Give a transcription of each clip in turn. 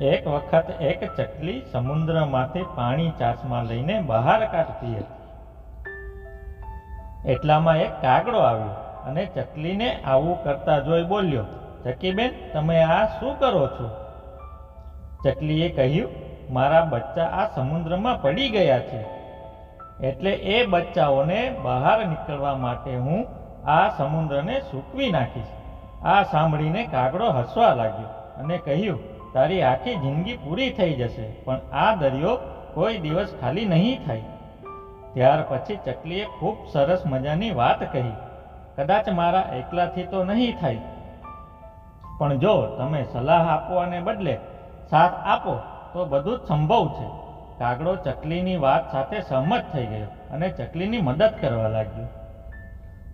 એક વખત એક ચકલી સમુદ્રમાંથી પાણી ચાસમાં લઈને બહાર કાઢતી હતી. એટલામાં એક કાગડો આવ્યો અને ચકલીને આવું કરતા જોઈ બોલ્યો, ચકીબેન, તમે આ શું કરો છો? ચકલીએ કહ્યું, મારા બચ્ચા આ સમુદ્રમાં પડી ગયા છે. એટલે એ બચ્ચાઓને બહાર નીકળવા માટે હું આ સમુદ્રને સૂકવી નાખીશ. આ સાંભળીને કાગડો હસવા લાગ્યો અને કહ્યું તારી આખી જિંદગી પૂરી થઈ જશે, પણ આ દરિયો કોઈ દિવસ ખાલી નહીં થાય. ત્યાર પછી ચકલીએ ખૂબ સરસ મજાની વાત કહી, કદાચ મારા એકલાથી તો નહીં થાય. પણ જો તમે સલાહ આપવાને બદલે સાથ આપો, તો બધું જ સંભવ છે. કાગડો ચકલીની વાત સાથે સહમત થઈ ગયો અને ચકલીની મદદ કરવા લાગ્યો.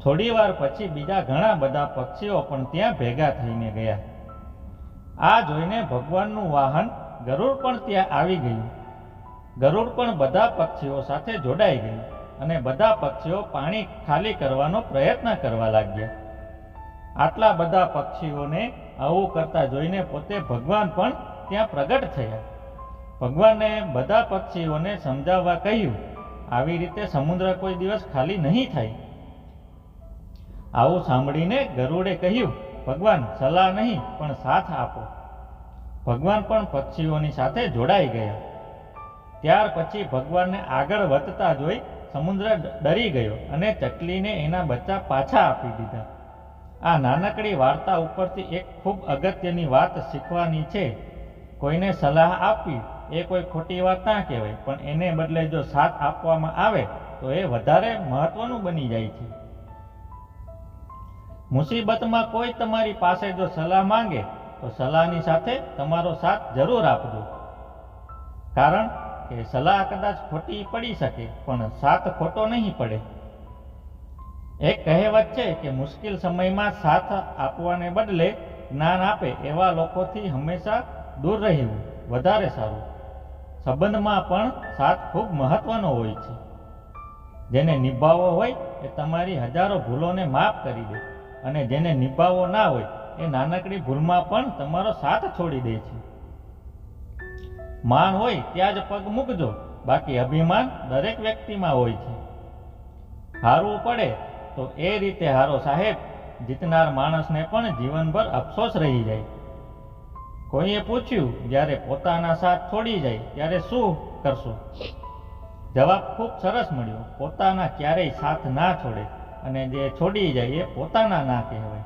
થોડી વાર પછી બીજા ઘણા બધા પક્ષીઓ પણ ત્યાં ભેગા થઈને ગયા. આ જોઈને ભગવાનનું વાહન ગરુડ પણ ત્યાં આવી ગયું. ગરુડ પણ બધા પક્ષીઓ સાથે જોડાઈ ગયું અને બધા પક્ષીઓ પાણી ખાલી કરવાનો પ્રયત્ન કરવા લાગ્યા. આટલા બધા પક્ષીઓને આવું કરતા જોઈને પોતે ભગવાન પણ ત્યાં પ્રગટ થયા. ભગવાને બધા પક્ષીઓને સમજાવવા કહ્યું, આવી રીતે સમુદ્ર કોઈ દિવસ ખાલી નહીં થાય. આવું સાંભળીને ગરુડે કહ્યું ભગવાન સલાહ નહીં, પણ સાથ આપો. ભગવાન પણ પક્ષીઓની સાથે જોડાઈ ગયા. ત્યાર પછી ભગવાનને આગળ વધતા જોઈ સમુદ્ર ડરી ગયો અને ચકલીને એના બચ્ચા પાછા આપી દીધા. આ નાનકડી વાર્તા ઉપરથી એક ખૂબ અગત્યની વાત શીખવાની છે. કોઈને સલાહ આપવી એ કોઈ ખોટી વાત ના કહેવાય, પણ એને બદલે જો સાથ આપવામાં આવે, તો એ વધારે મહત્વનું બની જાય છે. મુસીબતમાં કોઈ તમારી પાસે જો સલાહ માંગે, તો સલાહની સાથે તમારો સાથ જરૂર આપજો. કારણ કે સલાહ કદાચ ખોટી પડી શકે, પણ સાથ ખોટો નહીં પડે. એક કહેવત છે કે મુશ્કેલ સમયમાં સાથ આપવાને બદલે જ્ઞાન આપે એવા લોકોથી હંમેશા દૂર રહેવું વધારે સારું. સંબંધમાં પણ સાથ ખૂબ મહત્વનો હોય છે. જેને નિભાવવો હોય એ તમારી હજારો ભૂલોને માફ કરી દે. અને જેને નિભાવવો ના હોય, એ નાનકડી ભૂલમાં પણ તમારો સાથ છોડી દે છે. માન હોય ત્યાં જ પગ મૂકજો, બાકી અભિમાન દરેક વ્યક્તિમાં હોય છે. હારવું પડે તો એ રીતે હારો સાહેબ, જીતનાર માણસને પણ જીવનભર અફસોસ રહી જાય. કોઈએ પૂછ્યું, જ્યારે પોતાના સાથ છોડી જાય, ત્યારે શું કરશો? જવાબ ખૂબ સરસ મળ્યો, પોતાના ક્યારેય સાથ ના છોડે. અને જે છોડી જાય એ પોતાના ના કહેવાય.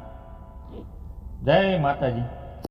જય માતાજી.